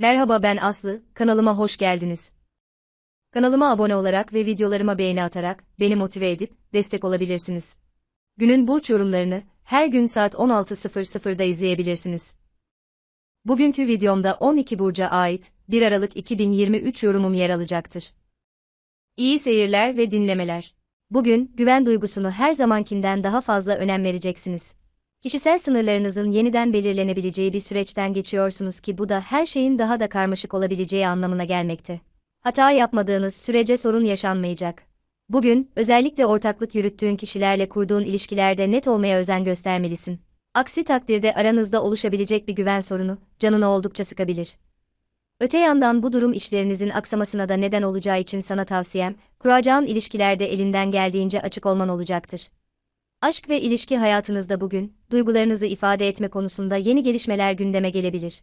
Merhaba ben Aslı, kanalıma hoş geldiniz. Kanalıma abone olarak ve videolarıma beğeni atarak beni motive edip destek olabilirsiniz. Günün burç yorumlarını her gün saat 16.00'da izleyebilirsiniz. Bugünkü videomda 12 burca ait 1 Aralık 2023 yorumum yer alacaktır. İyi seyirler ve dinlemeler. Bugün güven duygusunu her zamankinden daha fazla önem vereceksiniz. Kişisel sınırlarınızın yeniden belirlenebileceği bir süreçten geçiyorsunuz ki bu da her şeyin daha da karmaşık olabileceği anlamına gelmekte. Hata yapmadığınız sürece sorun yaşanmayacak. Bugün, özellikle ortaklık yürüttüğün kişilerle kurduğun ilişkilerde net olmaya özen göstermelisin. Aksi takdirde aranızda oluşabilecek bir güven sorunu, canını oldukça sıkabilir. Öte yandan bu durum işlerinizin aksamasına da neden olacağı için sana tavsiyem, kuracağın ilişkilerde elinden geldiğince açık olman olacaktır. Aşk ve ilişki hayatınızda bugün, duygularınızı ifade etme konusunda yeni gelişmeler gündeme gelebilir.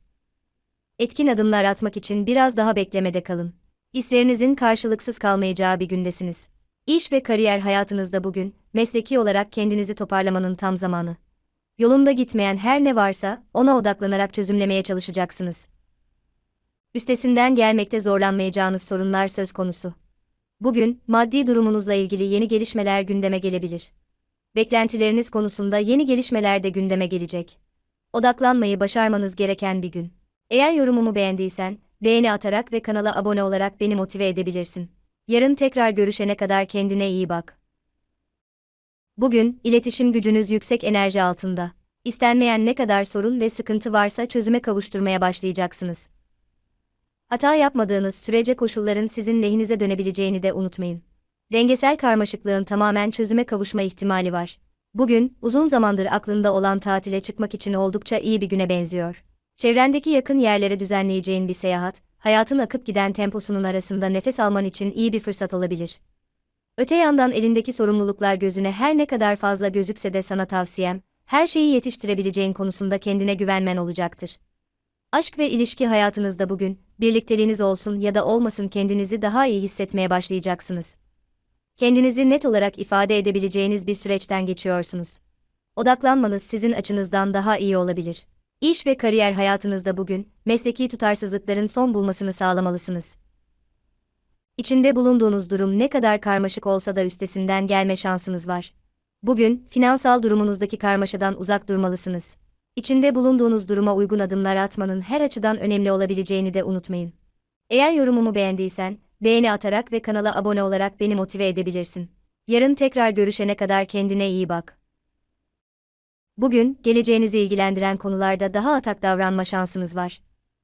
Etkin adımlar atmak için biraz daha beklemede kalın. Hislerinizin karşılıksız kalmayacağı bir gündesiniz. İş ve kariyer hayatınızda bugün, mesleki olarak kendinizi toparlamanın tam zamanı. Yolunda gitmeyen her ne varsa, ona odaklanarak çözümlemeye çalışacaksınız. Üstesinden gelmekte zorlanmayacağınız sorunlar söz konusu. Bugün, maddi durumunuzla ilgili yeni gelişmeler gündeme gelebilir beklentileriniz konusunda yeni gelişmeler de gündeme gelecek. Odaklanmayı başarmanız gereken bir gün. Eğer yorumumu beğendiysen, beğeni atarak ve kanala abone olarak beni motive edebilirsin. Yarın tekrar görüşene kadar kendine iyi bak. Bugün, iletişim gücünüz yüksek enerji altında. İstenmeyen ne kadar sorun ve sıkıntı varsa çözüme kavuşturmaya başlayacaksınız. Hata yapmadığınız sürece koşulların sizin lehinize dönebileceğini de unutmayın dengesel karmaşıklığın tamamen çözüme kavuşma ihtimali var. Bugün, uzun zamandır aklında olan tatile çıkmak için oldukça iyi bir güne benziyor. Çevrendeki yakın yerlere düzenleyeceğin bir seyahat, hayatın akıp giden temposunun arasında nefes alman için iyi bir fırsat olabilir. Öte yandan elindeki sorumluluklar gözüne her ne kadar fazla gözükse de sana tavsiyem, her şeyi yetiştirebileceğin konusunda kendine güvenmen olacaktır. Aşk ve ilişki hayatınızda bugün, birlikteliğiniz olsun ya da olmasın kendinizi daha iyi hissetmeye başlayacaksınız kendinizi net olarak ifade edebileceğiniz bir süreçten geçiyorsunuz. Odaklanmanız sizin açınızdan daha iyi olabilir. İş ve kariyer hayatınızda bugün, mesleki tutarsızlıkların son bulmasını sağlamalısınız. İçinde bulunduğunuz durum ne kadar karmaşık olsa da üstesinden gelme şansınız var. Bugün, finansal durumunuzdaki karmaşadan uzak durmalısınız. İçinde bulunduğunuz duruma uygun adımlar atmanın her açıdan önemli olabileceğini de unutmayın. Eğer yorumumu beğendiysen, beğeni atarak ve kanala abone olarak beni motive edebilirsin. Yarın tekrar görüşene kadar kendine iyi bak. Bugün, geleceğinizi ilgilendiren konularda daha atak davranma şansınız var.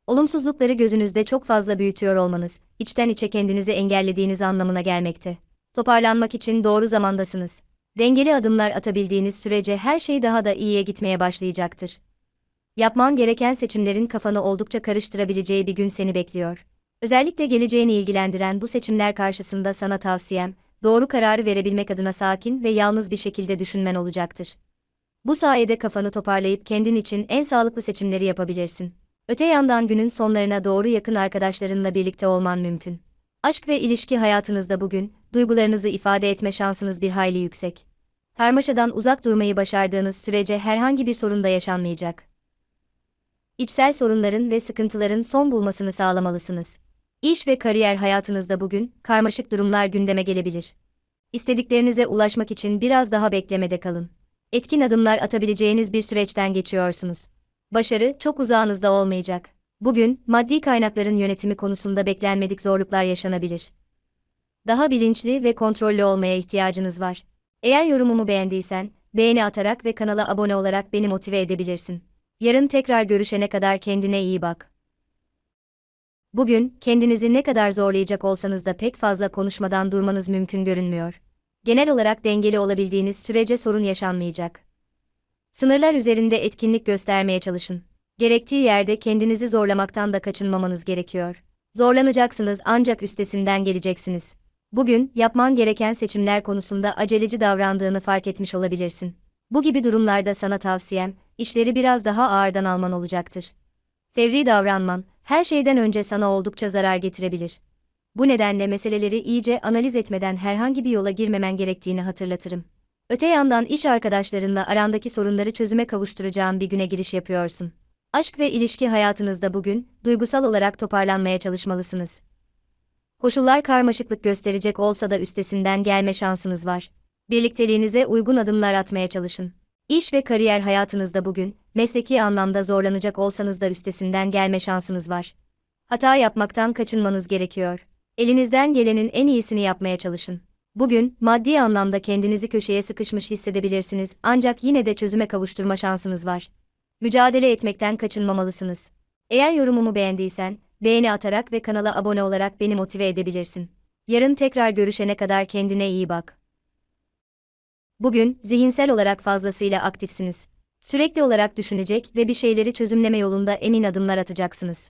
Olumsuzlukları gözünüzde çok fazla büyütüyor olmanız, içten içe kendinizi engellediğiniz anlamına gelmekte. Toparlanmak için doğru zamandasınız. Dengeli adımlar atabildiğiniz sürece her şey daha da iyiye gitmeye başlayacaktır. Yapman gereken seçimlerin kafanı oldukça karıştırabileceği bir gün seni bekliyor. Özellikle geleceğini ilgilendiren bu seçimler karşısında sana tavsiyem, doğru kararı verebilmek adına sakin ve yalnız bir şekilde düşünmen olacaktır. Bu sayede kafanı toparlayıp kendin için en sağlıklı seçimleri yapabilirsin. Öte yandan günün sonlarına doğru yakın arkadaşlarınla birlikte olman mümkün. Aşk ve ilişki hayatınızda bugün, duygularınızı ifade etme şansınız bir hayli yüksek. Karmaşadan uzak durmayı başardığınız sürece herhangi bir sorun da yaşanmayacak. İçsel sorunların ve sıkıntıların son bulmasını sağlamalısınız. İş ve kariyer hayatınızda bugün karmaşık durumlar gündeme gelebilir. İstediklerinize ulaşmak için biraz daha beklemede kalın. Etkin adımlar atabileceğiniz bir süreçten geçiyorsunuz. Başarı çok uzağınızda olmayacak. Bugün maddi kaynakların yönetimi konusunda beklenmedik zorluklar yaşanabilir. Daha bilinçli ve kontrollü olmaya ihtiyacınız var. Eğer yorumumu beğendiysen, beğeni atarak ve kanala abone olarak beni motive edebilirsin. Yarın tekrar görüşene kadar kendine iyi bak. Bugün, kendinizi ne kadar zorlayacak olsanız da pek fazla konuşmadan durmanız mümkün görünmüyor. Genel olarak dengeli olabildiğiniz sürece sorun yaşanmayacak. Sınırlar üzerinde etkinlik göstermeye çalışın. Gerektiği yerde kendinizi zorlamaktan da kaçınmamanız gerekiyor. Zorlanacaksınız ancak üstesinden geleceksiniz. Bugün, yapman gereken seçimler konusunda aceleci davrandığını fark etmiş olabilirsin. Bu gibi durumlarda sana tavsiyem, işleri biraz daha ağırdan alman olacaktır. Fevri davranman, her şeyden önce sana oldukça zarar getirebilir. Bu nedenle meseleleri iyice analiz etmeden herhangi bir yola girmemen gerektiğini hatırlatırım. Öte yandan iş arkadaşlarınla arandaki sorunları çözüme kavuşturacağın bir güne giriş yapıyorsun. Aşk ve ilişki hayatınızda bugün, duygusal olarak toparlanmaya çalışmalısınız. Koşullar karmaşıklık gösterecek olsa da üstesinden gelme şansınız var. Birlikteliğinize uygun adımlar atmaya çalışın. İş ve kariyer hayatınızda bugün, mesleki anlamda zorlanacak olsanız da üstesinden gelme şansınız var. Hata yapmaktan kaçınmanız gerekiyor. Elinizden gelenin en iyisini yapmaya çalışın. Bugün, maddi anlamda kendinizi köşeye sıkışmış hissedebilirsiniz ancak yine de çözüme kavuşturma şansınız var. Mücadele etmekten kaçınmamalısınız. Eğer yorumumu beğendiysen, beğeni atarak ve kanala abone olarak beni motive edebilirsin. Yarın tekrar görüşene kadar kendine iyi bak. Bugün, zihinsel olarak fazlasıyla aktifsiniz. Sürekli olarak düşünecek ve bir şeyleri çözümleme yolunda emin adımlar atacaksınız.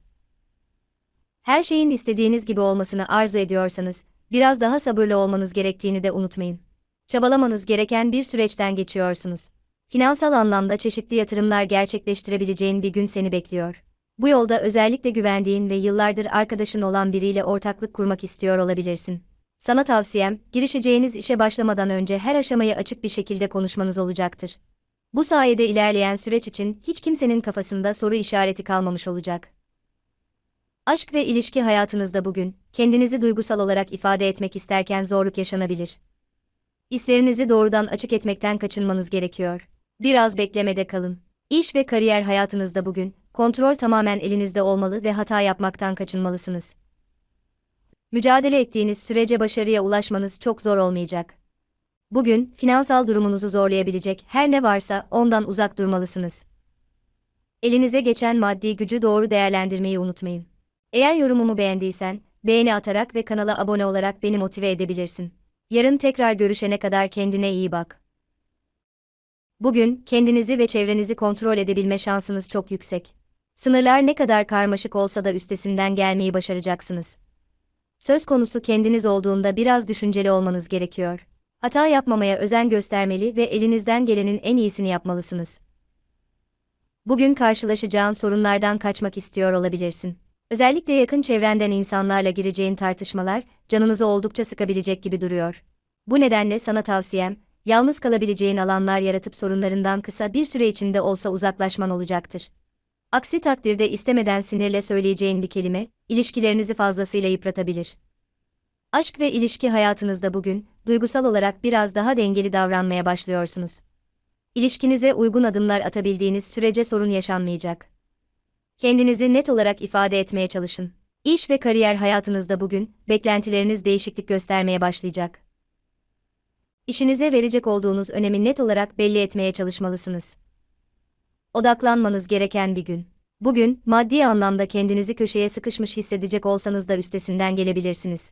Her şeyin istediğiniz gibi olmasını arzu ediyorsanız, biraz daha sabırlı olmanız gerektiğini de unutmayın. Çabalamanız gereken bir süreçten geçiyorsunuz. Finansal anlamda çeşitli yatırımlar gerçekleştirebileceğin bir gün seni bekliyor. Bu yolda özellikle güvendiğin ve yıllardır arkadaşın olan biriyle ortaklık kurmak istiyor olabilirsin. Sana tavsiyem, girişeceğiniz işe başlamadan önce her aşamayı açık bir şekilde konuşmanız olacaktır. Bu sayede ilerleyen süreç için hiç kimsenin kafasında soru işareti kalmamış olacak. Aşk ve ilişki hayatınızda bugün, kendinizi duygusal olarak ifade etmek isterken zorluk yaşanabilir. Hislerinizi doğrudan açık etmekten kaçınmanız gerekiyor. Biraz beklemede kalın. İş ve kariyer hayatınızda bugün, kontrol tamamen elinizde olmalı ve hata yapmaktan kaçınmalısınız. Mücadele ettiğiniz sürece başarıya ulaşmanız çok zor olmayacak. Bugün, finansal durumunuzu zorlayabilecek her ne varsa ondan uzak durmalısınız. Elinize geçen maddi gücü doğru değerlendirmeyi unutmayın. Eğer yorumumu beğendiysen, beğeni atarak ve kanala abone olarak beni motive edebilirsin. Yarın tekrar görüşene kadar kendine iyi bak. Bugün, kendinizi ve çevrenizi kontrol edebilme şansınız çok yüksek. Sınırlar ne kadar karmaşık olsa da üstesinden gelmeyi başaracaksınız. Söz konusu kendiniz olduğunda biraz düşünceli olmanız gerekiyor. Hata yapmamaya özen göstermeli ve elinizden gelenin en iyisini yapmalısınız. Bugün karşılaşacağın sorunlardan kaçmak istiyor olabilirsin. Özellikle yakın çevrenden insanlarla gireceğin tartışmalar, canınızı oldukça sıkabilecek gibi duruyor. Bu nedenle sana tavsiyem, yalnız kalabileceğin alanlar yaratıp sorunlarından kısa bir süre içinde olsa uzaklaşman olacaktır. Aksi takdirde istemeden sinirle söyleyeceğin bir kelime, ilişkilerinizi fazlasıyla yıpratabilir. Aşk ve ilişki hayatınızda bugün, duygusal olarak biraz daha dengeli davranmaya başlıyorsunuz. İlişkinize uygun adımlar atabildiğiniz sürece sorun yaşanmayacak. Kendinizi net olarak ifade etmeye çalışın. İş ve kariyer hayatınızda bugün, beklentileriniz değişiklik göstermeye başlayacak. İşinize verecek olduğunuz önemi net olarak belli etmeye çalışmalısınız. Odaklanmanız gereken bir gün. Bugün, maddi anlamda kendinizi köşeye sıkışmış hissedecek olsanız da üstesinden gelebilirsiniz.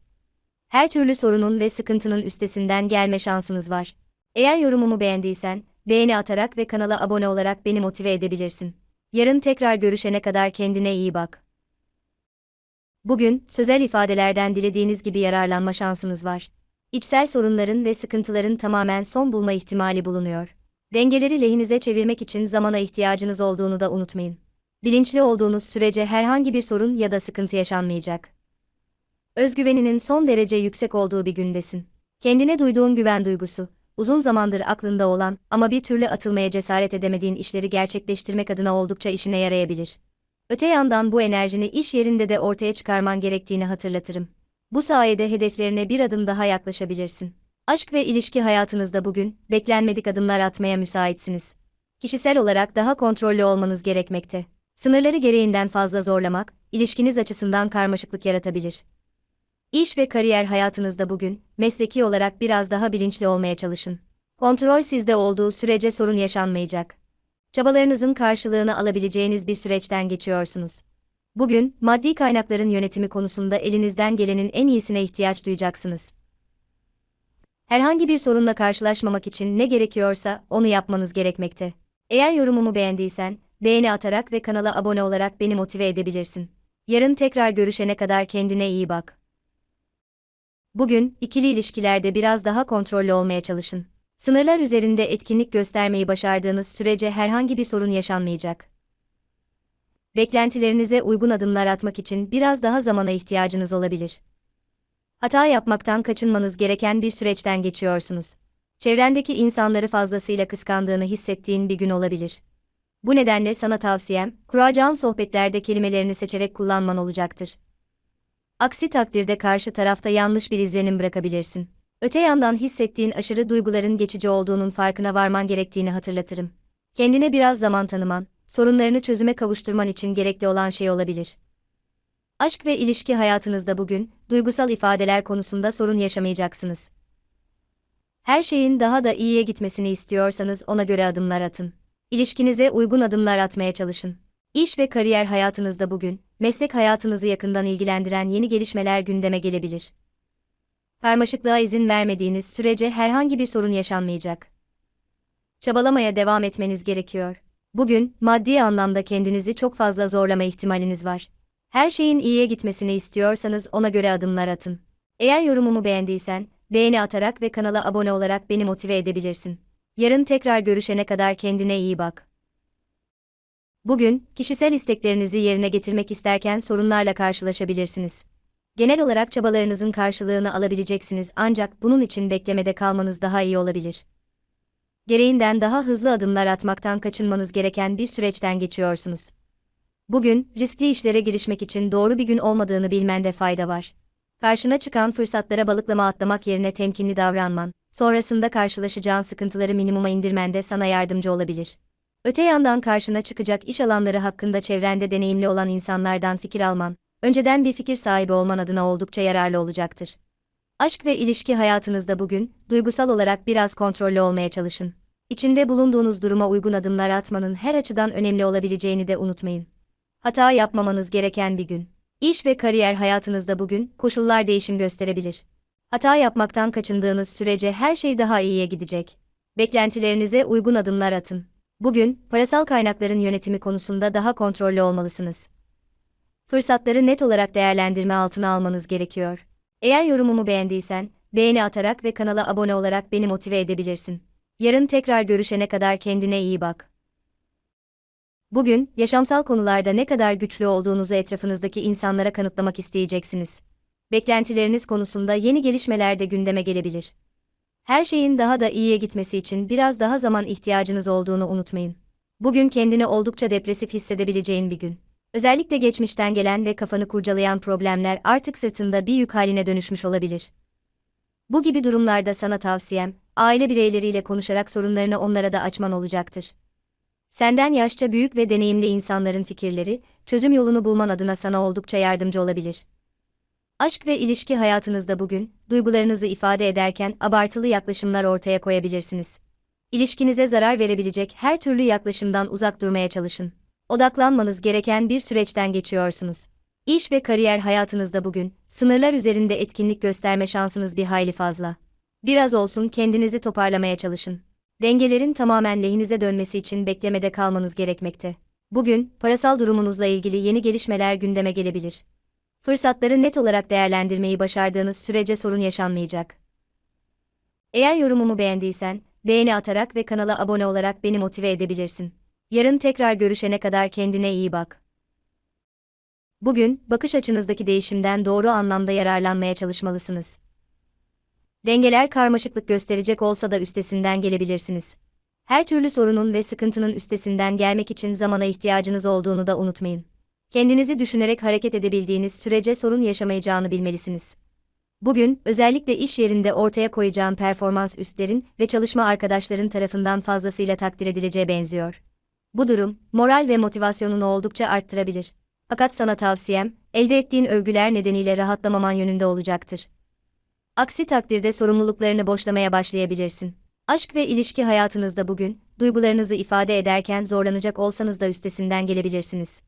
Her türlü sorunun ve sıkıntının üstesinden gelme şansınız var. Eğer yorumumu beğendiysen, beğeni atarak ve kanala abone olarak beni motive edebilirsin. Yarın tekrar görüşene kadar kendine iyi bak. Bugün, sözel ifadelerden dilediğiniz gibi yararlanma şansınız var. İçsel sorunların ve sıkıntıların tamamen son bulma ihtimali bulunuyor. Dengeleri lehinize çevirmek için zamana ihtiyacınız olduğunu da unutmayın. Bilinçli olduğunuz sürece herhangi bir sorun ya da sıkıntı yaşanmayacak. Özgüveninin son derece yüksek olduğu bir gündesin. Kendine duyduğun güven duygusu, uzun zamandır aklında olan ama bir türlü atılmaya cesaret edemediğin işleri gerçekleştirmek adına oldukça işine yarayabilir. Öte yandan bu enerjini iş yerinde de ortaya çıkarman gerektiğini hatırlatırım. Bu sayede hedeflerine bir adım daha yaklaşabilirsin. Aşk ve ilişki hayatınızda bugün beklenmedik adımlar atmaya müsaitsiniz. Kişisel olarak daha kontrollü olmanız gerekmekte. Sınırları gereğinden fazla zorlamak, ilişkiniz açısından karmaşıklık yaratabilir. İş ve kariyer hayatınızda bugün, mesleki olarak biraz daha bilinçli olmaya çalışın. Kontrol sizde olduğu sürece sorun yaşanmayacak. Çabalarınızın karşılığını alabileceğiniz bir süreçten geçiyorsunuz. Bugün, maddi kaynakların yönetimi konusunda elinizden gelenin en iyisine ihtiyaç duyacaksınız. Herhangi bir sorunla karşılaşmamak için ne gerekiyorsa onu yapmanız gerekmekte. Eğer yorumumu beğendiysen, beğeni atarak ve kanala abone olarak beni motive edebilirsin. Yarın tekrar görüşene kadar kendine iyi bak. Bugün, ikili ilişkilerde biraz daha kontrollü olmaya çalışın. Sınırlar üzerinde etkinlik göstermeyi başardığınız sürece herhangi bir sorun yaşanmayacak. Beklentilerinize uygun adımlar atmak için biraz daha zamana ihtiyacınız olabilir. Hata yapmaktan kaçınmanız gereken bir süreçten geçiyorsunuz. Çevrendeki insanları fazlasıyla kıskandığını hissettiğin bir gün olabilir. Bu nedenle sana tavsiyem, kuracağın sohbetlerde kelimelerini seçerek kullanman olacaktır. Aksi takdirde karşı tarafta yanlış bir izlenim bırakabilirsin. Öte yandan hissettiğin aşırı duyguların geçici olduğunun farkına varman gerektiğini hatırlatırım. Kendine biraz zaman tanıman, sorunlarını çözüme kavuşturman için gerekli olan şey olabilir. Aşk ve ilişki hayatınızda bugün, duygusal ifadeler konusunda sorun yaşamayacaksınız. Her şeyin daha da iyiye gitmesini istiyorsanız ona göre adımlar atın. İlişkinize uygun adımlar atmaya çalışın. İş ve kariyer hayatınızda bugün, meslek hayatınızı yakından ilgilendiren yeni gelişmeler gündeme gelebilir. Karmaşıklığa izin vermediğiniz sürece herhangi bir sorun yaşanmayacak. Çabalamaya devam etmeniz gerekiyor. Bugün, maddi anlamda kendinizi çok fazla zorlama ihtimaliniz var. Her şeyin iyiye gitmesini istiyorsanız ona göre adımlar atın. Eğer yorumumu beğendiysen, beğeni atarak ve kanala abone olarak beni motive edebilirsin. Yarın tekrar görüşene kadar kendine iyi bak. Bugün, kişisel isteklerinizi yerine getirmek isterken sorunlarla karşılaşabilirsiniz. Genel olarak çabalarınızın karşılığını alabileceksiniz ancak bunun için beklemede kalmanız daha iyi olabilir. Gereğinden daha hızlı adımlar atmaktan kaçınmanız gereken bir süreçten geçiyorsunuz. Bugün, riskli işlere girişmek için doğru bir gün olmadığını bilmende fayda var. Karşına çıkan fırsatlara balıklama atlamak yerine temkinli davranman, sonrasında karşılaşacağın sıkıntıları minimuma indirmende sana yardımcı olabilir. Öte yandan karşına çıkacak iş alanları hakkında çevrende deneyimli olan insanlardan fikir alman, önceden bir fikir sahibi olman adına oldukça yararlı olacaktır. Aşk ve ilişki hayatınızda bugün, duygusal olarak biraz kontrollü olmaya çalışın. İçinde bulunduğunuz duruma uygun adımlar atmanın her açıdan önemli olabileceğini de unutmayın. Hata yapmamanız gereken bir gün. İş ve kariyer hayatınızda bugün, koşullar değişim gösterebilir. Hata yapmaktan kaçındığınız sürece her şey daha iyiye gidecek. Beklentilerinize uygun adımlar atın. Bugün, parasal kaynakların yönetimi konusunda daha kontrollü olmalısınız. Fırsatları net olarak değerlendirme altına almanız gerekiyor. Eğer yorumumu beğendiysen, beğeni atarak ve kanala abone olarak beni motive edebilirsin. Yarın tekrar görüşene kadar kendine iyi bak. Bugün, yaşamsal konularda ne kadar güçlü olduğunuzu etrafınızdaki insanlara kanıtlamak isteyeceksiniz. Beklentileriniz konusunda yeni gelişmeler de gündeme gelebilir. Her şeyin daha da iyiye gitmesi için biraz daha zaman ihtiyacınız olduğunu unutmayın. Bugün kendini oldukça depresif hissedebileceğin bir gün. Özellikle geçmişten gelen ve kafanı kurcalayan problemler artık sırtında bir yük haline dönüşmüş olabilir. Bu gibi durumlarda sana tavsiyem, aile bireyleriyle konuşarak sorunlarını onlara da açman olacaktır. Senden yaşça büyük ve deneyimli insanların fikirleri, çözüm yolunu bulman adına sana oldukça yardımcı olabilir. Aşk ve ilişki hayatınızda bugün, duygularınızı ifade ederken abartılı yaklaşımlar ortaya koyabilirsiniz. İlişkinize zarar verebilecek her türlü yaklaşımdan uzak durmaya çalışın. Odaklanmanız gereken bir süreçten geçiyorsunuz. İş ve kariyer hayatınızda bugün, sınırlar üzerinde etkinlik gösterme şansınız bir hayli fazla. Biraz olsun kendinizi toparlamaya çalışın. Dengelerin tamamen lehinize dönmesi için beklemede kalmanız gerekmekte. Bugün, parasal durumunuzla ilgili yeni gelişmeler gündeme gelebilir. Fırsatları net olarak değerlendirmeyi başardığınız sürece sorun yaşanmayacak. Eğer yorumumu beğendiysen, beğeni atarak ve kanala abone olarak beni motive edebilirsin. Yarın tekrar görüşene kadar kendine iyi bak. Bugün, bakış açınızdaki değişimden doğru anlamda yararlanmaya çalışmalısınız. Dengeler karmaşıklık gösterecek olsa da üstesinden gelebilirsiniz. Her türlü sorunun ve sıkıntının üstesinden gelmek için zamana ihtiyacınız olduğunu da unutmayın. Kendinizi düşünerek hareket edebildiğiniz sürece sorun yaşamayacağını bilmelisiniz. Bugün, özellikle iş yerinde ortaya koyacağım performans üstlerin ve çalışma arkadaşların tarafından fazlasıyla takdir edileceğe benziyor. Bu durum, moral ve motivasyonunu oldukça arttırabilir. Fakat sana tavsiyem, elde ettiğin övgüler nedeniyle rahatlamaman yönünde olacaktır. Aksi takdirde sorumluluklarını boşlamaya başlayabilirsin. Aşk ve ilişki hayatınızda bugün, duygularınızı ifade ederken zorlanacak olsanız da üstesinden gelebilirsiniz.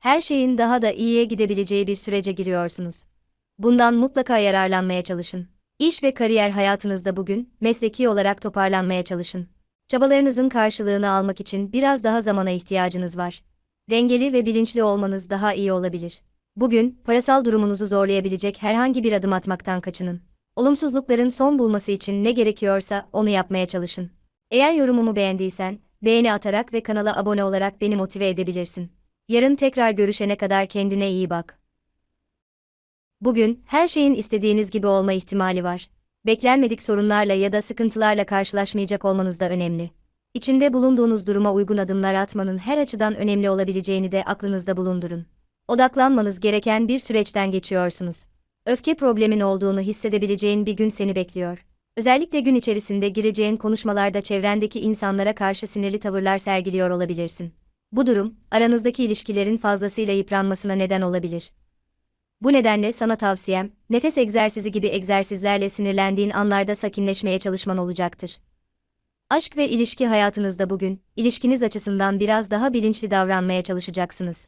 Her şeyin daha da iyiye gidebileceği bir sürece giriyorsunuz. Bundan mutlaka yararlanmaya çalışın. İş ve kariyer hayatınızda bugün, mesleki olarak toparlanmaya çalışın. Çabalarınızın karşılığını almak için biraz daha zamana ihtiyacınız var. Dengeli ve bilinçli olmanız daha iyi olabilir. Bugün, parasal durumunuzu zorlayabilecek herhangi bir adım atmaktan kaçının. Olumsuzlukların son bulması için ne gerekiyorsa onu yapmaya çalışın. Eğer yorumumu beğendiysen, beğeni atarak ve kanala abone olarak beni motive edebilirsin. Yarın tekrar görüşene kadar kendine iyi bak. Bugün, her şeyin istediğiniz gibi olma ihtimali var beklenmedik sorunlarla ya da sıkıntılarla karşılaşmayacak olmanız da önemli. İçinde bulunduğunuz duruma uygun adımlar atmanın her açıdan önemli olabileceğini de aklınızda bulundurun. Odaklanmanız gereken bir süreçten geçiyorsunuz. Öfke problemin olduğunu hissedebileceğin bir gün seni bekliyor. Özellikle gün içerisinde gireceğin konuşmalarda çevrendeki insanlara karşı sinirli tavırlar sergiliyor olabilirsin. Bu durum, aranızdaki ilişkilerin fazlasıyla yıpranmasına neden olabilir. Bu nedenle sana tavsiyem, nefes egzersizi gibi egzersizlerle sinirlendiğin anlarda sakinleşmeye çalışman olacaktır. Aşk ve ilişki hayatınızda bugün, ilişkiniz açısından biraz daha bilinçli davranmaya çalışacaksınız.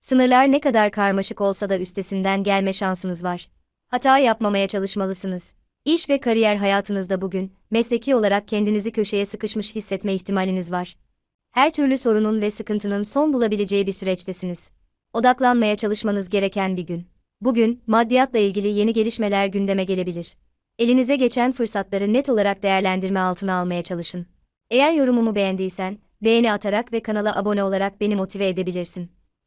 Sınırlar ne kadar karmaşık olsa da üstesinden gelme şansınız var. Hata yapmamaya çalışmalısınız. İş ve kariyer hayatınızda bugün, mesleki olarak kendinizi köşeye sıkışmış hissetme ihtimaliniz var. Her türlü sorunun ve sıkıntının son bulabileceği bir süreçtesiniz. Odaklanmaya çalışmanız gereken bir gün. Bugün, maddiyatla ilgili yeni gelişmeler gündeme gelebilir. Elinize geçen fırsatları net olarak değerlendirme altına almaya çalışın. Eğer yorumumu beğendiysen, beğeni atarak ve kanala abone olarak beni motive edebilirsin.